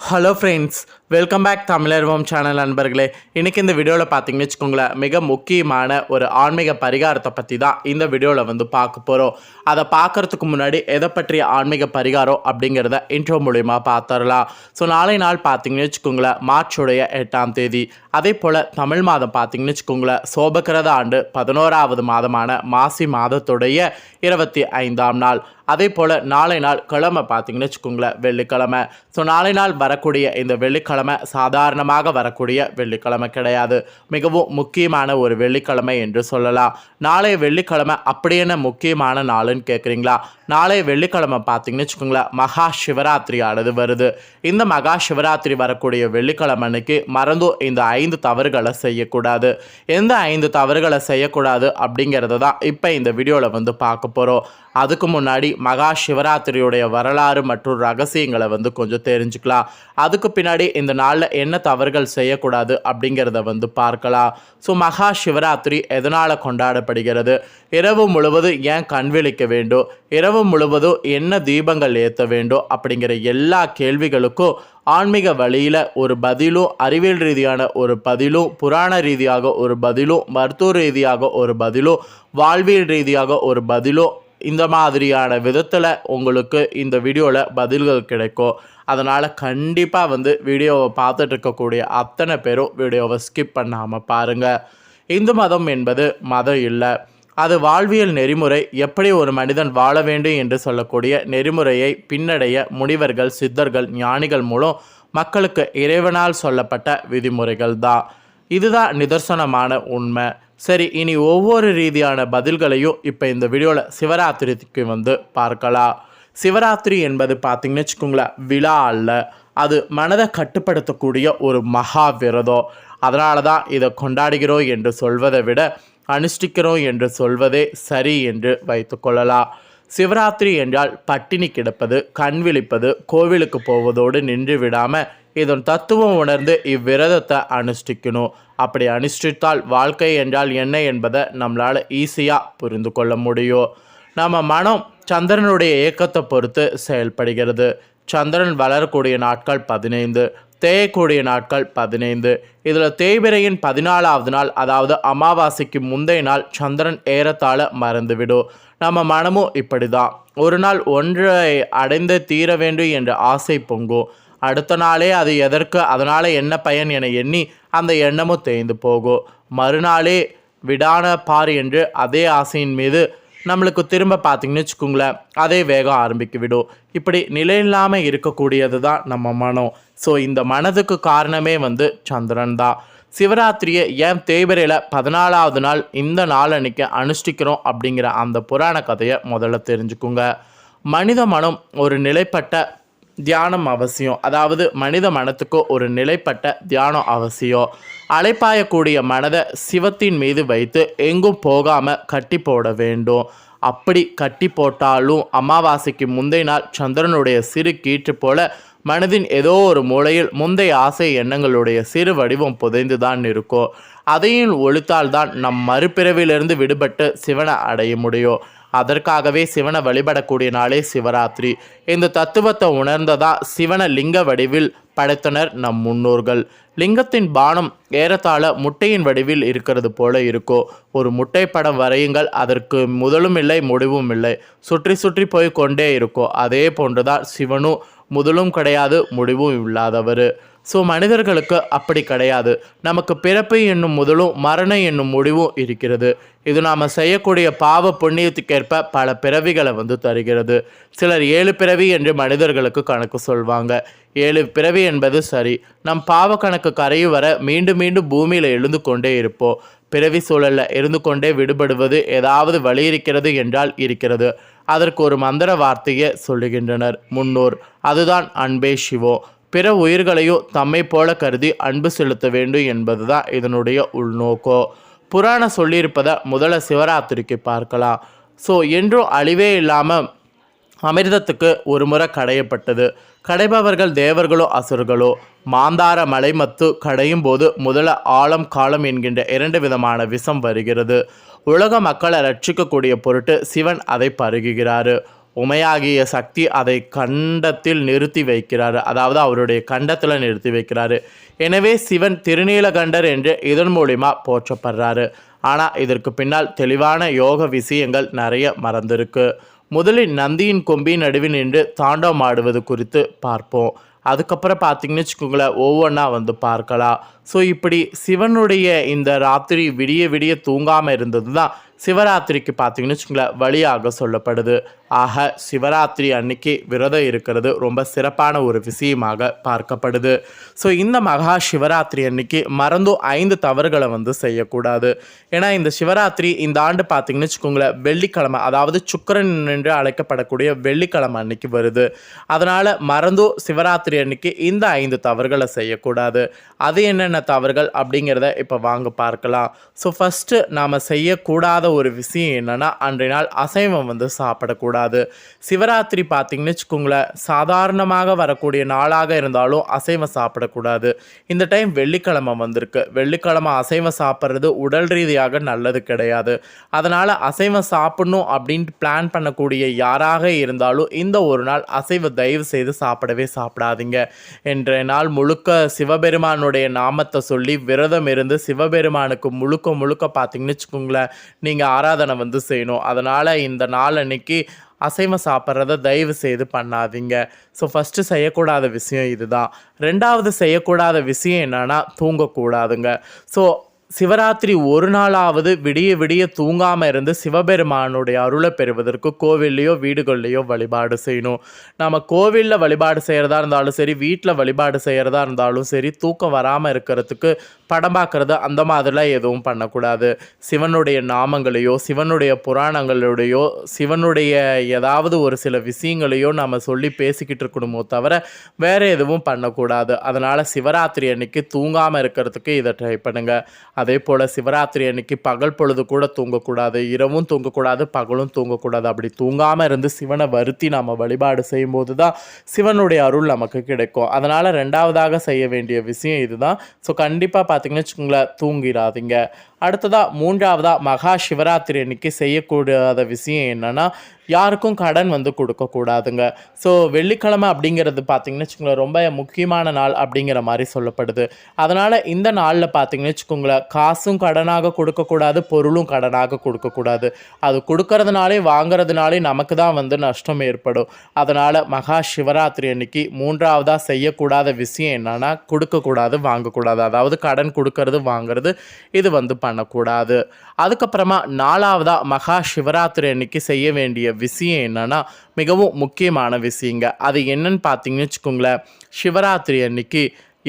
Hello friends welcome back தமிழர்வம் channel நண்பர்களே இன்றைக்கி இந்த வீடியோவில் பார்த்தீங்கன்னு வச்சுக்கோங்களேன் மிக முக்கியமான ஒரு ஆன்மீக பரிகாரத்தை பற்றி தான் இந்த வீடியோவில் வந்து பார்க்க போகிறோம் அதை பார்க்குறதுக்கு முன்னாடி எதை பற்றிய ஆன்மீக பரிகாரம் அப்படிங்கிறத இன்ட்ரோ மூலிமா பார்த்துடலாம். ஸோ நாளை நாள் பார்த்தீங்கன்னு வச்சுக்கோங்களேன் மார்ச்சுடைய எட்டாம் தேதி. அதே போல் தமிழ் மாதம் பார்த்தீங்கன்னு வச்சுக்கோங்களேன் சோபகிரத ஆண்டு பதினோராவது மாதமான மாசி மாதத்துடைய இருபத்தி ஐந்தாம் நாள். அதே போல் நாளை நாள் கிழமை பார்த்தீங்கன்னு வச்சுக்கோங்களேன் வெள்ளிக்கிழமை. ஸோ நாளை நாள் வரக்கூடிய இந்த வெள்ளிக்கிழமை சாதாரணமாக வரக்கூடிய வெள்ளிக்கிழமை கிடையாது. மிகவும் முக்கியமான ஒரு வெள்ளிக்கிழமை என்று சொல்லலாம். நாளைய வெள்ளிக்கிழமை அப்படி என்ன முக்கியமான நாளுன்னு கேட்குறீங்களா நாளைய வெள்ளிக்கிழமை பார்த்தீங்கன்னு வச்சுக்கோங்களேன் மகா சிவராத்திரி ஆனது வருது. இந்த மகா சிவராத்திரி வரக்கூடிய வெள்ளிக்கிழமை அன்னைக்கு மறந்தும் இந்த ஐந்து தவறுகளை செய்யக்கூடாது. எந்த ஐந்து தவறுகளை செய்யக்கூடாது அப்படிங்கிறத தான் இப்போ இந்த வீடியோவில் வந்து பார்க்க போகிறோம் அதுக்கு முன்னாடி மகா சிவராத்திரியுடைய வரலாறு மற்றும் ரகசியங்களை வந்து கொஞ்சம் தெரிஞ்சுக்கலாம். அதுக்கு பின்னாடி இந்த நாளில் என்ன தவறுகள் செய்யக்கூடாது அப்படிங்கிறத வந்து பார்க்கலாம். ஸோ மகா சிவராத்திரி எதனால் கொண்டாடப்படுகிறது? இரவு முழுவதும் ஏன் கண் விழிக்க வேண்டும்? இரவு முழுவதும் என்ன தீபங்கள் ஏற்ற வேண்டும் அப்படிங்கிற எல்லா கேள்விகளுக்கும் ஆன்மீக வழியில் ஒரு பதிலும் அறிவியல் ரீதியான ஒரு பதிலும் புராண ரீதியாக ஒரு பதிலும் மருத்துவ ரீதியாக ஒரு பதிலும் வாழ்வியல் ரீதியாக ஒரு பதிலும் இந்த மாதிரியான விதத்தில் உங்களுக்கு இந்த வீடியோவில் பதில்கள் கிடைக்கும். அதனால் கண்டிப்பாக வந்து வீடியோவை பார்த்துட்டு இருக்கக்கூடிய அத்தனை பேரும் வீடியோவை ஸ்கிப் பண்ணாமல் பாருங்கள் இந்து மதம் என்பது மதம் இல்லை. அது வாழ்வியல் நெறிமுறை. எப்படி ஒரு மனிதன் வாழ வேண்டும் என்று சொல்லக்கூடிய நெறிமுறையை பின்னடைய முனிவர்கள் சித்தர்கள் ஞானிகள் மூலம் மக்களுக்கு இறைவனால் சொல்லப்பட்ட விதிமுறைகள் தான் இதுதான் நிதர்சனமான உண்மை. சரி இனி ஒவ்வொரு ரீதியான பதில்களையும் இப்போ இந்த வீடியோவில் சிவராத்திரிக்கு வந்து பார்க்கலாம். சிவராத்திரி என்பது பார்த்திங்கன்னு வச்சுக்கோங்களேன் விழா அல்ல. அது மனதை கட்டுப்படுத்தக்கூடிய ஒரு மகா விரதம். அதனால தான் இதை கொண்டாடுகிறோம் என்று சொல்வதை விட அனுஷ்டிக்கிறோம் என்று சொல்வதே சரி என்று வைத்துக்கொள்ளலாம் சிவராத்திரி என்றால் பட்டினி கிடப்பது கண் விழிப்பது கோவிலுக்கு போவதோடு நின்று விடாமல் இதன் தத்துவம் உணர்ந்து இவ்விரதத்தை அனுஷ்டிக்கணும். அப்படி அனுஷ்டித்தால் வாழ்க்கை என்றால் என்ன என்பதை நம்மளால் ஈஸியாக புரிந்து கொள்ள முடியும். நம்ம மனம் சந்திரனுடைய இயக்கத்தை பொறுத்து செயல்படுகிறது. சந்திரன் வளரக்கூடிய நாட்கள் பதினைந்து தேயக்கூடிய நாட்கள் பதினைந்து. இதில் தேய்பிரையின் பதினாலாவது நாள் அதாவது அமாவாசைக்கு முந்தைய நாள் சந்திரன் ஏறத்தாழ மறந்துவிடும். நம்ம மனமும் இப்படி தான் ஒரு நாள் ஒன்றை அடைந்து தீர வேண்டும் என்ற ஆசை பொங்கும். அடுத்த நாளே அது எதற்கு அதனால் என்ன பயன் என எண்ணி அந்த எண்ணமும் தேய்ந்து போகும். மறுநாளே விடான பார் என்று அதே ஆசையின் மீது நம்மளுக்கு திரும்ப பார்த்திங்கன்னு வச்சுக்கோங்களேன் அதே வேகம் ஆரம்பிக்க விடும். இப்படி நிலையில்லாமல் இருக்கக்கூடியது தான் நம்ம மனம். ஸோ இந்த மனதுக்கு காரணமே வந்து சந்திரன் தான். சிவராத்திரியை ஏன் தேய்பிரையில் பதினாலாவது நாள் இந்த நாள் அன்னைக்கு அனுஷ்டிக்கிறோம் அப்படிங்கிற அந்த புராண கதையை முதல்ல தெரிஞ்சுக்குங்க. மனித மனம் ஒரு நிலைப்பட்ட தியானம் அவசியம். அதாவது மனித மனத்துக்கு ஒரு நிலைப்பட்ட தியானம் அவசியம். அலைப்பாயக்கூடிய மனதை சிவத்தின் மீது வைத்து எங்கும் போகாமல் கட்டி போட வேண்டும். அப்படி கட்டி போட்டாலும் அமாவாசைக்கு முந்தைய நாள் சந்திரனுடைய சிறு கீற்று போல மனதின் ஏதோ ஒரு மூலையில் முந்தைய ஆசை எண்ணங்களுடைய சிறு வடிவம் புதைந்து தான் இருக்கும். அதையும் ஒழித்தால்தான் நம் மறுபிறவிலிருந்து விடுபட்டு சிவனை அடைய முடியும். அதற்காகவே சிவனை வழிபடக்கூடிய நாளே சிவராத்திரி. இந்த தத்துவத்தை உணர்ந்ததா சிவனை லிங்க வடிவில் படைத்தனர் நம் முன்னோர்கள். லிங்கத்தின் பானம் ஏறத்தாழ முட்டையின் வடிவில் இருக்கிறது போல இருக்கோ. ஒரு முட்டை படம் வரையுங்கள் அதற்கு முதலும் இல்லை முடிவும் இல்லை. சுற்றி சுற்றி போய் கொண்டே இருக்கோ. அதே போன்றுதான் சிவனும் முதலும் கிடையாது முடிவும் இல்லாதவர். ஸோ மனிதர்களுக்கு அப்படி கிடையாது. நமக்கு பிறப்பு என்னும் முதலும் மரணம் என்னும் முடிவும் இருக்கிறது. இது நாம் செய்யக்கூடிய பாவ புண்ணியத்துக்கேற்ப பல பிறவிகளை வந்து தருகிறது. சிலர் ஏழு பிறவி என்று மனிதர்களுக்கு கணக்கு சொல்வாங்க. ஏழு பிறவி என்பது சரி. நம் பாவ கணக்கு கரையும் வர மீண்டும் மீண்டும் பூமியில் எழுந்து கொண்டே இருப்போம். பிறவி சூழலில் இருந்து கொண்டே விடுபடுவது ஏதாவது வழி இருக்கிறது என்றால் இருக்கிறது. அதற்கு ஒரு மந்திர வார்த்தையை சொல்லுகின்றனர் முன்னோர். அதுதான் அன்பே சிவோ பிற உயிர்களையும் தம்மை போல கருதி அன்பு செலுத்த வேண்டும் என்பதுதான் இதனுடைய உள்நோக்கோ. புராணம் சொல்லியிருப்பதை முதல்ல சிவராத்திரிக்கு பார்க்கலாம். ஸோ என்றும் அழிவே இல்லாமல் அமிர்தத்துக்கு ஒரு முறை கடையப்பட்டது. கடைபவர்கள் தேவர்களோ அசுர்களோ மாந்தார மலைமத்து கடையும் போது முதல ஆழம் காலம் என்கின்ற இரண்டு விதமான விஷம் வருகிறது. உலக மக்களை ரட்சிக்கக்கூடிய பொருட்டு சிவன் அதை பருகுகிறாரு. உமையாகிய சக்தி அதை கண்டத்தில் நிறுத்தி வைக்கிறார். அதாவது அவருடைய கண்டத்தில் நிறுத்தி வைக்கிறார். எனவே சிவன் திருநீலகண்டர் என்று இதன் மூலிமா போற்றப்படுறாரு. ஆனால் இதற்கு பின்னால் தெளிவான யோக விஷயங்கள் நிறைய மறந்திருக்கு. முதலில் நந்தியின் கொம்பின் நடுவில் நின்று தாண்டவம் ஆடுவது குறித்து பார்ப்போம். அதுக்கப்புறம் பார்த்தீங்கன்னு வச்சுக்கோங்களேன் ஒவ்வொன்றா வந்து பார்க்கலாம். ஸோ இப்படி சிவனுடைய இந்த ராத்திரி விடிய விடிய தூங்காமல் இருந்தது தான் சிவராத்திரிக்கு பார்த்தீங்கன்னு வச்சுக்கோங்களேன் வழியாக சொல்லப்படுது. ஆக சிவராத்திரி அன்னைக்கு விரதம் இருக்கிறது ரொம்ப சிறப்பான ஒரு விஷயமாக பார்க்கப்படுது. ஸோ இந்த மகா சிவராத்திரி அன்னைக்கு மறந்தும் ஐந்து தவறுகளை வந்து செய்யக்கூடாது. ஏன்னா இந்த சிவராத்திரி இந்த ஆண்டு பார்த்தீங்கன்னு வச்சுக்கோங்களேன் வெள்ளிக்கிழமை அதாவது சுக்கரன் என்று அழைக்கப்படக்கூடிய வெள்ளிக்கிழமை அன்னைக்கு வருது. அதனால் மறந்தும் சிவராத்திரி அன்னைக்கு இந்த ஐந்து தவறுகளை செய்யக்கூடாது. அது என்னென்ன தவறுகள் அப்படிங்கிறத இப்போ வாங்க பார்க்கலாம். ஸோ ஃபஸ்ட்டு நாம் செய்யக்கூடாத ஒரு விஷயம் என்னென்னா அன்றைய நாள் அசைவம் வந்து சாப்பிடக்கூடாது. சிவராத்திரி பார்த்திங்கன்னு வச்சுக்கோங்களேன் சாதாரணமாக வரக்கூடிய நாளாக இருந்தாலும் அசைவம் சாப்பிடக்கூடாது. இந்த டைம் வெள்ளிக்கிழமை வந்திருக்கு. வெள்ளிக்கிழமை அசைவம் சாப்பிட்றது உடல் ரீதியாக நல்லது கிடையாது. அதனால் அசைவம் சாப்பிடணும் அப்படின்ட்டு பிளான் பண்ணக்கூடிய யாராக இருந்தாலும் இந்த ஒரு நாள் அசைவ தயவு செய்து சாப்பிடவே சாப்பிடாதீங்க என்ற நாள் முழுக்க சிவபெருமானுடைய நாமத்தை சொல்லி விரதம் இருந்து சிவபெருமானுக்கு முழுக்க முழுக்க பார்த்தீங்கன்னு வச்சுக்கோங்களேன் நீங்கள் ஆராதனை வந்து செய்யணும். அதனால் இந்த நாள் அன்னைக்கு அசைவம் சாப்பிட்றத தயவு செய்து பண்ணாதீங்க. ஸோ ஃபஸ்ட்டு செய்யக்கூடாத விஷயம் இதுதான். ரெண்டாவது செய்யக்கூடாத விஷயம் என்னென்னா தூங்கக்கூடாதுங்க. ஸோ சிவராத்திரி ஒரு நாளாவது விடிய விடிய தூங்காமல் இருந்து சிவபெருமானுடைய அருளை பெறுவதற்கு கோவில்லையோ வீடுகள்லையோ வழிபாடு செய்யணும். நம்ம கோவிலில் வழிபாடு செய்கிறதா இருந்தாலும் சரி வீட்டில் வழிபாடு செய்கிறதா இருந்தாலும் சரி தூக்கம் வராமல் இருக்கிறதுக்கு படம் பார்க்குறது அந்த மாதிரிலாம் எதுவும் பண்ணக்கூடாது. சிவனுடைய நாமங்களையோ சிவனுடைய புராணங்களுடையோ சிவனுடைய ஏதாவது ஒரு சில விஷயங்களையோ நம்ம சொல்லி பேசிக்கிட்டு இருக்கணுமோ தவிர வேறு எதுவும் பண்ணக்கூடாது. அதனால் சிவராத்திரி அன்னைக்கு தூங்காமல் இருக்கிறதுக்கு இதை ட்ரை பண்ணுங்கள் அதே போல் சிவராத்திரி அன்னைக்கு பகல் பொழுது கூட தூங்கக்கூடாது இரவும் தூங்கக்கூடாது பகலும் தூங்கக்கூடாது. அப்படி தூங்காமல் இருந்து சிவனை வருத்தி நாம் வழிபாடு செய்யும்போது தான் சிவனுடைய அருள் நமக்கு கிடைக்கும். அதனால் ரெண்டாவதாக செய்ய வேண்டிய விஷயம் இதுதான். ஸோ கண்டிப்பாக பார்த்தீங்கன்னு வச்சுக்கோங்களேன் தூங்கிடாதீங்க அடுத்ததாக மூன்றாவதாக மகா சிவராத்திரி அன்னைக்கு செய்யக்கூடாத விஷயம் என்னென்னா யாருக்கும் கடன் வந்து கொடுக்கக்கூடாதுங்க. ஸோ வெள்ளிக்கிழமை அப்படிங்கிறது பார்த்தீங்கன்னு வச்சுக்கோங்களேன் ரொம்ப முக்கியமான நாள் அப்படிங்கிற மாதிரி சொல்லப்படுது. அதனால் இந்த நாளில் பார்த்தீங்கன்னு வச்சுக்கோங்களேன் காசும் கடனாக கொடுக்கக்கூடாது பொருளும் கடனாக கொடுக்கக்கூடாது. அது கொடுக்கறதுனாலே வாங்குறதுனாலே நமக்கு தான் வந்து நஷ்டம் ஏற்படும். அதனால் மகா சிவராத்திரி அன்னைக்கு மூன்றாவதாக செய்யக்கூடாத விஷயம் என்னென்னா கொடுக்கக்கூடாது வாங்கக்கூடாது. அதாவது கடன் கொடுக்கறது வாங்குறது இது வந்து பண்ணக்கூடாது. அதுக்கப்புறமா நாலாவதாக மகா சிவராத்திரி அன்னைக்கு செய்ய வேண்டிய விஷயம் என்னன்னா மிகவும் முக்கியமான விஷயங்க. அது என்னன்னு பார்த்தீங்கன்னு வச்சுக்கோங்களேன் சிவராத்திரி அன்னைக்கு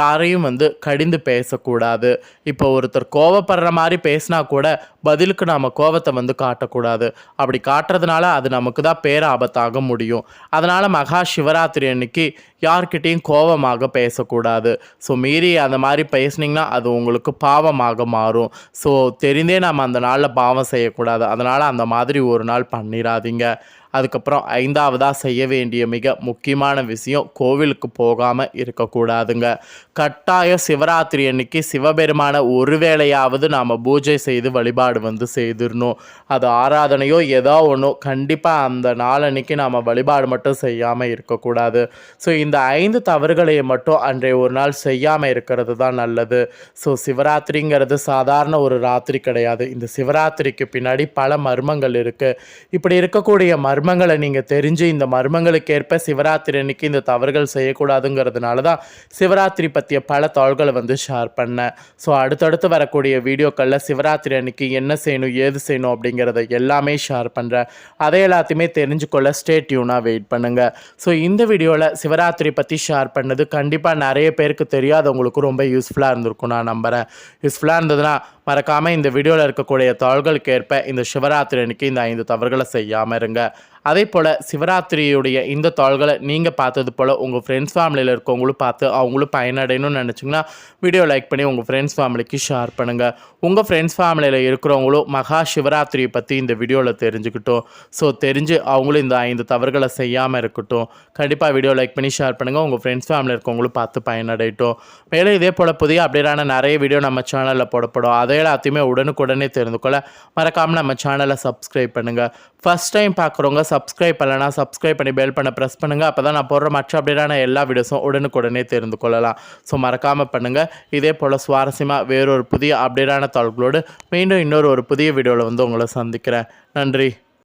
யாரையும் வந்து கடிந்து பேசக்கூடாது. இப்போ ஒருத்தர் கோவப்படுற மாதிரி பேசினா கூட பதிலுக்கு நாம் கோவத்தை வந்து காட்டக்கூடாது. அப்படி காட்டுறதுனால அது நமக்கு தான் பேராபத்தாக முடியும். அதனால் மகா சிவராத்திரி அன்னைக்கு யார்கிட்டேயும் கோபமாக பேசக்கூடாது. ஸோ மீறி அந்த மாதிரி பேசுனீங்கன்னா அது உங்களுக்கு பாவமாக மாறும். ஸோ தெரிந்தே நம்ம அந்த நாளில் பாவம் செய்யக்கூடாது. அதனால் அந்த மாதிரி ஒரு நாள் பண்ணிடாதீங்க அதுக்கப்புறம் ஐந்தாவதாக செய்ய வேண்டிய மிக முக்கியமான விஷயம் கோவிலுக்கு போகாமல் இருக்கக்கூடாதுங்க. கட்டாயம் சிவராத்திரி அன்னைக்கு சிவபெருமான ஒரு வேளையாவது நாம் பூஜை செய்து வழிபாடு வந்து செய்திடணும். அது ஆராதனையோ ஏதோ ஒன்றோ கண்டிப்பாக அந்த நாளன்னைக்கு நாம் வழிபாடு மட்டும் செய்யாமல் இருக்கக்கூடாது. ஸோ இந்த ஐந்து தவறுகளை மட்டும் அன்றைய ஒரு நாள் செய்யாமல் இருக்கிறது தான் நல்லது. ஸோ சிவராத்திரிங்கிறது சாதாரண ஒரு ராத்திரி கிடையாது. இந்த சிவராத்திரிக்கு பின்னாடி பல மர்மங்கள் இருக்குது இப்படி இருக்கக்கூடிய மர்மங்களை நீங்கள் தெரிஞ்சு இந்த மர்மங்களுக்கு ஏற்ப சிவராத்திரி அன்னைக்கு இந்த தவறுகள் செய்யக்கூடாதுங்கிறதுனால தான் சிவராத்திரி பற்றிய பல தாள்களை வந்து ஷேர் பண்ணேன். ஸோ அடுத்தடுத்து வரக்கூடிய வீடியோக்களில் சிவராத்திரி அன்னைக்கு என்ன செய்யணும் ஏது செய்யணும் அப்படிங்கிறத எல்லாமே ஷேர் பண்ணுறேன் அதை எல்லாத்தையுமே தெரிஞ்சுக்கொள்ள ஸ்டேட் டியூனாக வெயிட் பண்ணுங்கள் ஸோ இந்த வீடியோவில் சிவராத்திரி பற்றி ஷேர் பண்ணது கண்டிப்பாக நிறைய பேருக்கு தெரியாதவங்களுக்கு ரொம்ப யூஸ்ஃபுல்லாக இருந்திருக்கும் நான் நம்புகிறேன் யூஸ்ஃபுல்லாக இருந்ததுன்னா மறக்காமல் இந்த வீடியோவில் இருக்கக்கூடிய தாள்களுக்கு ஏற்ப இந்த சிவராத்திரி அன்னைக்கு இந்த ஐந்து தவறுகளை செய்யாமல் இருங்க. அதே போல் சிவராத்திரியுடைய இந்த தாள்களை நீங்கள் பார்த்தது போல் உங்கள் ஃப்ரெண்ட்ஸ் ஃபேமிலியில் இருக்கவங்களும் பார்த்து அவங்களும் பயனடையணும்னு நினச்சிங்கன்னா வீடியோ லைக் பண்ணி உங்கள் ஃப்ரெண்ட்ஸ் ஃபேமிலிக்கு ஷேர் பண்ணுங்கள் உங்கள் ஃப்ரெண்ட்ஸ் ஃபேமிலியில் இருக்கிறவங்களும் மகா சிவராத்திரியை பற்றி இந்த வீடியோவில் தெரிஞ்சுக்கிட்டோம். ஸோ தெரிஞ்சு அவங்களும் இந்த ஐந்து தவறுகளை செய்யாமல் இருக்கட்டும். கண்டிப்பாக வீடியோ லைக் பண்ணி ஷேர் பண்ணுங்கள் உங்கள் ஃப்ரெண்ட்ஸ் ஃபேமிலியில் இருக்கவங்களும் பார்த்து பயனடையட்டும். மேலும் இதே போல் புதிய அப்டேட்டான நிறைய வீடியோ நம்ம சேனலில் போடப்படும். அதை எல்லாத்தையுமே உடனுக்குடனே தெரிந்து கொள்ள மறக்காமல் நம்ம சேனலை சப்ஸ்கிரைப் பண்ணுங்கள் ஃபஸ்ட் டைம் பார்க்குறவங்க சப்ஸ்கிரைப் பண்ணலனா சப்ஸ்கிரைப் பண்ணி பெல் பண்ண ப்ரெஸ் பண்ணுங்கள் அப்போ தான் நான் போடுற மற்ற அப்டேட்டான எல்லா வீடியோஸும் உடனுக்குடனே தெரிந்து கொள்ளலாம். ஸோ மறக்காமல் பண்ணுங்கள் இதே போல் சுவாரஸ்யமாக வேறொரு புதிய அப்டேட்டான தகவல்களோடு மீண்டும் இன்னொரு ஒரு புதிய வீடியோவில் வந்து உங்களை சந்திக்கிறேன். நன்றி.